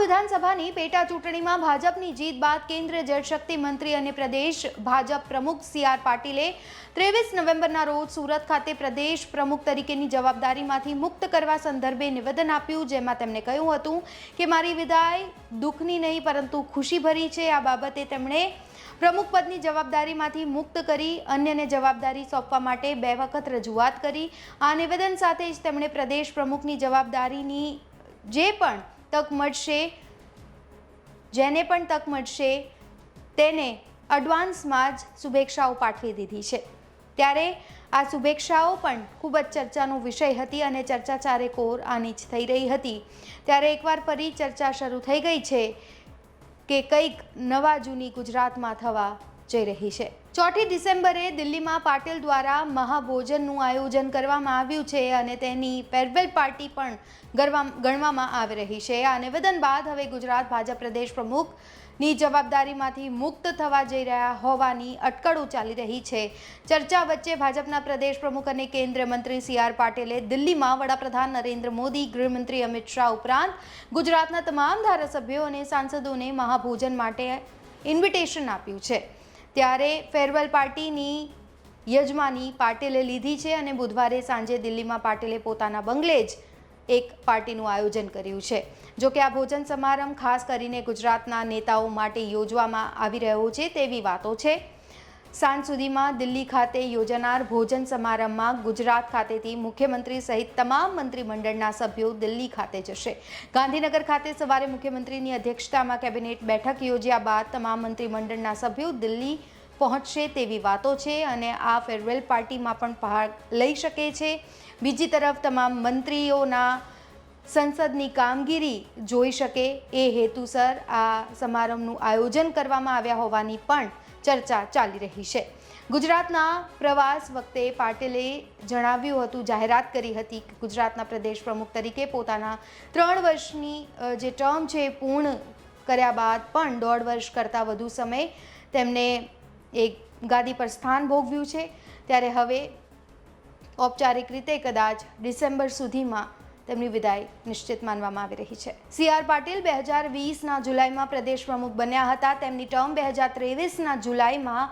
વિધાનસભાની પેટા ચૂંટણીમાં ભાજપની જીત બાદ કેન્દ્રીય જળશક્તિ મંત્રી અને પ્રદેશ ભાજપ પ્રમુખ સી આર પાટીલે ત્રેવીસ નવેમ્બરના રોજ સુરત ખાતે પ્રદેશ પ્રમુખ તરીકેની જવાબદારીમાંથી મુક્ત કરવા સંદર્ભે નિવેદન આપ્યું, જેમાં તેમણે કહ્યું હતું કે, મારી વિદાય દુઃખની નહીં, પરંતુ ખુશીભરી છે. આ બાબતે તેમણે પ્રમુખ પદની જવાબદારીમાંથી મુક્ત કરી અન્યને જવાબદારી સોંપવા માટે બે વખત રજૂઆત કરી. આ નિવેદન સાથે જ તેમણે પ્રદેશ પ્રમુખની જવાબદારીની જે પણ તક મળશે. જેને પણ તક મળશે, તેને એડવાન્સમાં જ શુભેચ્છાઓ પાઠવી દીધી છે. ત્યારે આ શુભેચ્છાઓ પણ ખૂબ જ ચર્ચાનો વિષય હતી અને ચર્ચા ચારે કોર આની જ થઈ રહી હતી. ત્યારે એકવાર ફરી ચર્ચા શરૂ થઈ ગઈ છે કે કંઈક નવા જૂની ગુજરાતમાં થવા જઈ રહી છે. ચોથી ડિસેમ્બરે દિલ્હીમાં પાટીલ દ્વારા મહાભોજનનું આયોજન કરવામાં આવ્યું છે અને તેની ફેરવેલ પાર્ટી પણ ગણવામાં આવી રહી છે. આ નિવેદન બાદ હવે ગુજરાત ભાજપ પ્રદેશ પ્રમુખની જવાબદારીમાંથી મુક્ત થવા જઈ રહ્યા હોવાની અટકળો ચાલી રહી છે. ચર્ચા વચ્ચે ભાજપના પ્રદેશ પ્રમુખ અને કેન્દ્રીય મંત્રી સી આર પાટીલે દિલ્હીમાં વડાપ્રધાન નરેન્દ્ર મોદી, ગૃહમંત્રી અમિત શાહ ઉપરાંત ગુજરાતના તમામ ધારાસભ્યો અને સાંસદોને મહાભોજન માટે ઇન્વિટેશન આપ્યું છે. ત્યારે ફેરવેલ પાર્ટીની યજમાની પાટીલે લીધી છે અને બુધવારે સાંજે દિલ્હીમાં પાટીલે પોતાના બંગલે જ એક પાર્ટીનું આયોજન કર્યું છે. જો કે આ ભોજન સમારંભ ખાસ કરીને ગુજરાતના નેતાઓ માટે યોજવામાં આવી રહ્યો છે તેવી વાતો છે. સાંજ સુધીમાં દિલ્હી ખાતે યોજાનાર ભોજન સમારંભમાં ગુજરાત ખાતેથી મુખ્યમંત્રી સહિત તમામ મંત્રીમંડળના સભ્યો દિલ્હી ખાતે જશે. ગાંધીનગર ખાતે સવારે મુખ્યમંત્રીની અધ્યક્ષતામાં કેબિનેટ બેઠક યોજ્યા બાદ તમામ મંત્રીમંડળના સભ્યો દિલ્હી પહોંચશે તેવી વાતો છે અને આ ફેરવેલ પાર્ટીમાં પણ ભાગ લઈ શકે છે. બીજી તરફ તમામ મંત્રીઓના સંસદની કામગીરી જોઈ શકે. એ હેતુસર આ સમારંભનું આયોજન કરવામાં આવ્યા હોવાની પણ ચર્ચા ચાલી રહી છે. ગુજરાતના પ્રવાસ વખતે પાટિલે જણાવ્યું હતું, જાહેરાત કરી હતી કે ગુજરાતના પ્રદેશ પ્રમુખ તરીકે પોતાના ત્રણ વર્ષની જે ટર્મ છે એ પૂર્ણ કર્યા બાદ પણ દોઢ વર્ષ કરતાં વધુ સમય તેમને એક ગાદી પર સ્થાન ભોગવ્યું છે. ત્યારે હવે ઔપચારિક રીતે કદાચ ડિસેમ્બર સુધીમાં તેમની વિદાય નિશ્ચિત માનવામાં આવી રહી છે. સી આર પાટીલ બે હજાર વીસના જુલાઈમાં પ્રદેશ પ્રમુખ બન્યા હતા. તેમની ટર્મ બે હજાર ત્રેવીસના જુલાઈમાં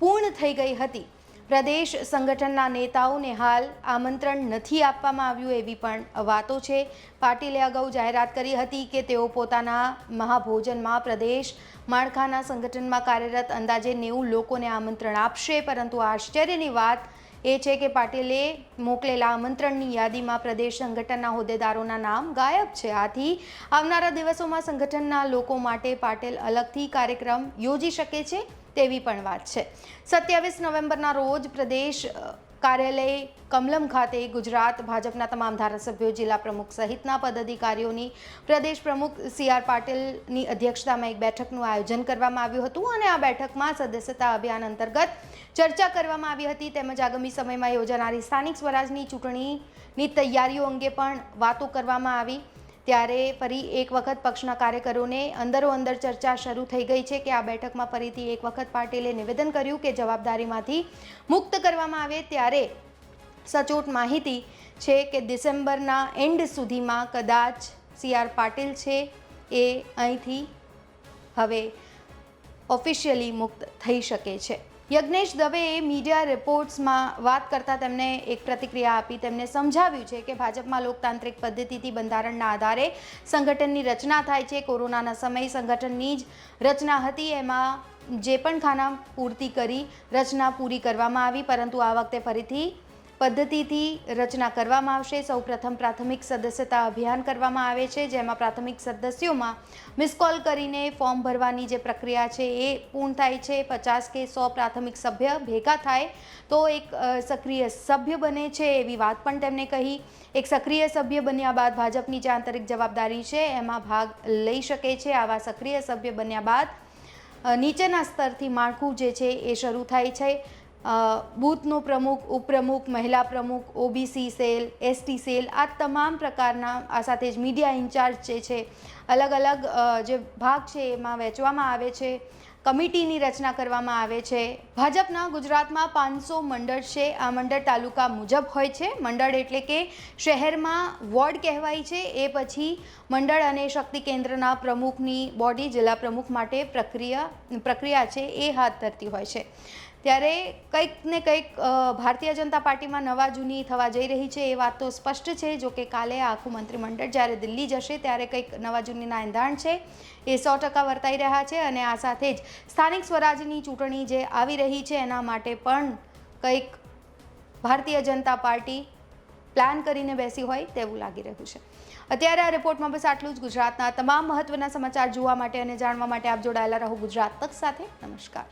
પૂર્ણ થઈ ગઈ હતી. પ્રદેશ સંગઠનના નેતાઓને હાલ આમંત્રણ નથી આપવામાં આવ્યું એવી પણ વાતો છે. પાટીલે અગાઉ જાહેરાત કરી હતી કે તેઓ પોતાના મહાભોજનમાં પ્રદેશ માળખાના સંગઠનમાં કાર્યરત અંદાજે નેવું લોકોને આમંત્રણ આપશે, પરંતુ આશ્ચર્યની વાત એ છે કે પાટીલે મોકલેલા આમંત્રણની યાદીમાં પ્રદેશ સંગઠનના હોદ્દેદારોના નામ ગાયબ છે. આથી આવનારા દિવસોમાં સંગઠનના લોકો માટે પાટેલ અલગથી કાર્યક્રમ યોજી શકે છે તેવી પણ વાત છે. સત્યાવીસ નવેમ્બરના રોજ પ્રદેશ કાર્યાલય કમલમ ખાતે ગુજરાત ભાજપના તમામ ધારાસભ્યો, જિલ્લા પ્રમુખ સહિતના પદાધિકારીઓની, પ્રદેશ પ્રમુખ સી આર પાટીલની અધ્યક્ષતામાં એક બેઠકનું આયોજન કરવામાં આવ્યું હતું અને આ બેઠકમાં સદસ્યતા અભિયાન અંતર્ગત ચર્ચા કરવામાં આવી હતી. તેમજ આગામી સમયમાં યોજાનારી સ્થાનિક સ્વરાજની ચૂંટણીની તૈયારીઓ અંગે પણ વાતો કરવામાં આવી. ત્યારે ફરી એક વખત પક્ષના કાર્યકરોને અંદરો અંદર ચર્ચા શરૂ થઈ ગઈ છે કે આ બેઠકમાં ફરીથી એક વખત પાટીલે નિવેદન કર્યું કે જવાબદારીમાંથી મુક્ત કરવામાં આવે ત્યારે સચોટ માહિતી છે કે ડિસેમ્બરના એન્ડ સુધીમાં કદાચ સી આર પાટીલ છે એ અહીંથી હવે ઓફિશિયલી મુક્ત થઈ શકે છે. યજ્ઞેશ દવેએ મીડિયા રિપોર્ટ્સમાં વાત કરતાં તેમણે એક પ્રતિક્રિયા આપી. તેમણે સમજાવ્યું છે કે ભાજપમાં લોકતાંત્રિક પદ્ધતિથી બંધારણના આધારે સંગઠનની રચના થાય છે. કોરોનાના સમયે સંગઠનની જ રચના હતી. એમાં જે પણ ખાના પૂર્તિ કરી, રચના પૂરી કરવામાં આવી, પરંતુ આ વખતે ફરીથી પદ્ધતિથી રચના કરવામાં આવશે. સૌ પ્રથમ પ્રાથમિક સદસ્યતા અભિયાન કરવામાં આવે છે, જેમાં પ્રાથમિક સદસ્યોમાં મિસ કોલ કરીને ફોર્મ ભરવાની જે પ્રક્રિયા છે એ પૂર્ણ થાય છે. પચાસ કે સો પ્રાથમિક સભ્ય ભેગા થાય તો એક સક્રિય સભ્ય બને છે એવી વાત પણ તેમણે કહી. એક સક્રિય સભ્ય બન્યા બાદ ભાજપની જે આંતરિક જવાબદારી છે એમાં ભાગ લઈ શકે છે. આવા સક્રિય સભ્ય બન્યા બાદ નીચેના સ્તરથી માળખું જે છે એ શરૂ થાય છે. બૂથનો પ્રમુખ, ઉપપ્રમુખ, મહિલા પ્રમુખ, ઓબીસી સેલ, એસટી સેલ, આ તમામ પ્રકારના આ સાથે જ મીડિયા ઇન્ચાર્જ જે છે, અલગ અલગ જે ભાગ છે એમાં વહેંચવામાં આવે છે, કમિટીની રચના કરવામાં આવે છે ભાજપના ગુજરાતમાં પાંચસો મંડળ છે. આ મંડળ તાલુકા મુજબ હોય છે. મંડળ એટલે કે શહેરમાં વોર્ડ કહેવાય છે. એ પછી મંડળ અને શક્તિ કેન્દ્રના પ્રમુખની બોડી જિલ્લા પ્રમુખ માટે પ્રક્રિયા પ્રક્રિયા છે. એ હાથ ધરતી હોય છે. ત્યારે કંઈક ને કંઈક ભારતીય જનતા પાર્ટીમાં નવા જૂની થવા જઈ રહી છે. એ વાત તો સ્પષ્ટ છે. જો કે કાલે આખું મંત્રીમંડળ જ્યારે દિલ્હી જશે, ત્યારે કંઈક નવા જૂનીના એંધાણ છે. એ સો ટકા વર્તાઈ રહ્યા છે અને આ સાથે જ સ્થાનિક સ્વરાજની ચૂંટણી જે આવી રહી છે એના માટે પણ કંઈક ભારતીય જનતા પાર્ટી પ્લાન કરીને બેસી હોય તેવું લાગી રહ્યું છે. અત્યારે આ રિપોર્ટમાં બસ આટલું જ. ગુજરાતના તમામ મહત્વના સમાચાર જોવા માટે અને જાણવા માટે આપ જોડાયેલા રહો ગુજરાત તક સાથે. નમસ્કાર.